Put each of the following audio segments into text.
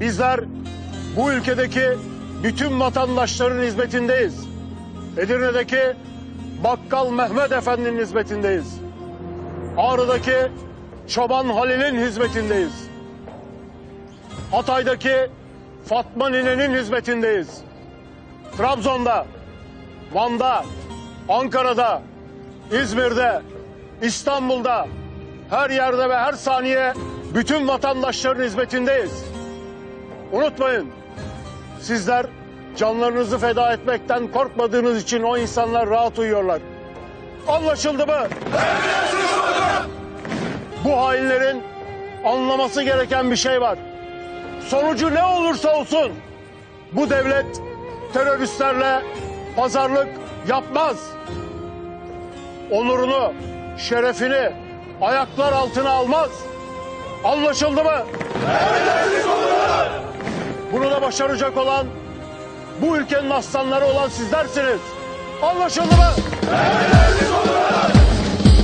Bizler bu ülkedeki bütün vatandaşların hizmetindeyiz. Edirne'deki Bakkal Mehmet Efendi'nin hizmetindeyiz. Ağrı'daki Çoban Halil'in hizmetindeyiz. Hatay'daki Fatma Nine'nin hizmetindeyiz. Trabzon'da, Van'da, Ankara'da, İzmir'de, İstanbul'da, her yerde ve her saniye bütün vatandaşların hizmetindeyiz. Unutmayın, sizler canlarınızı feda etmekten korkmadığınız için o insanlar rahat uyuyorlar. Anlaşıldı mı? Bu hainlerin anlaması gereken bir şey var. Sonucu ne olursa olsun bu devlet teröristlerle pazarlık yapmaz. Onurunu, şerefini ayaklar altına almaz. Anlaşıldı mı? Bunu da başaracak olan bu ülkenin aslanları olan sizlersiniz. Anlaşıldı mı?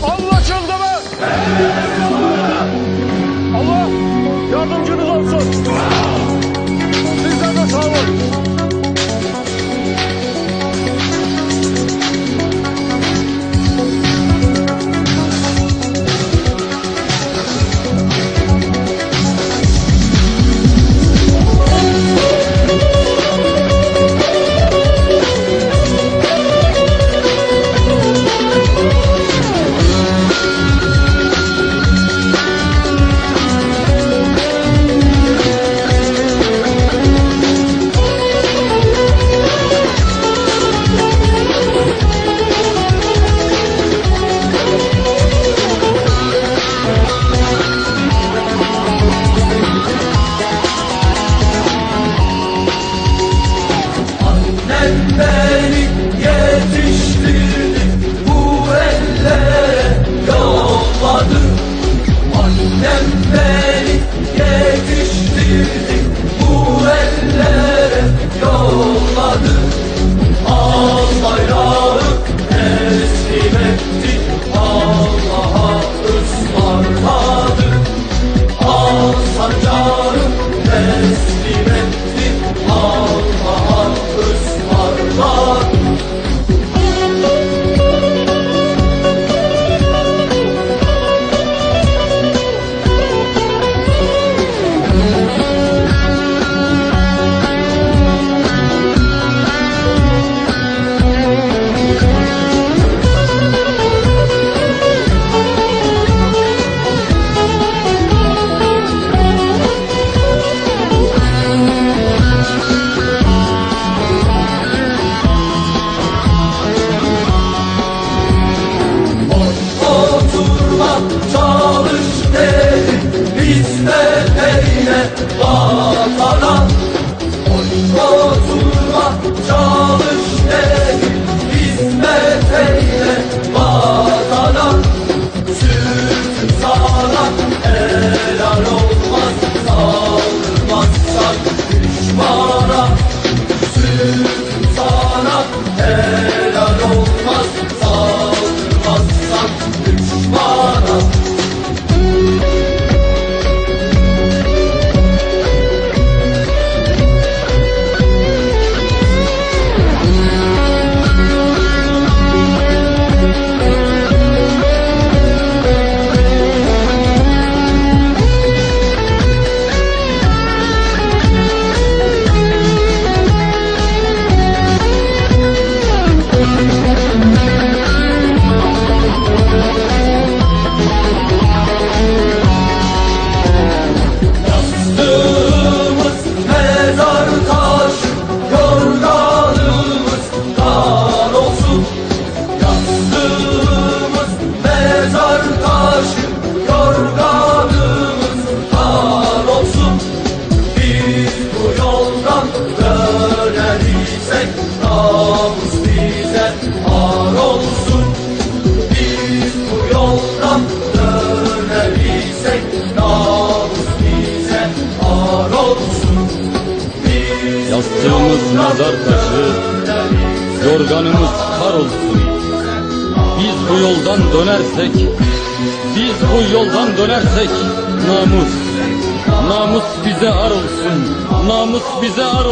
Anlaşıldı mı? Allah yardımcınız olsun. Annem beni yetiştirdi namus bize ar olsun. Biz bu yoldan döner isek, namus bize ar olsun. Biz Yastığımız mezar taşı, yorganımız kar olsun. Biz bu yoldan dönersek, biz bu yoldan dönersek namus, Namus bize ar olsun. Namus bize ar olsun.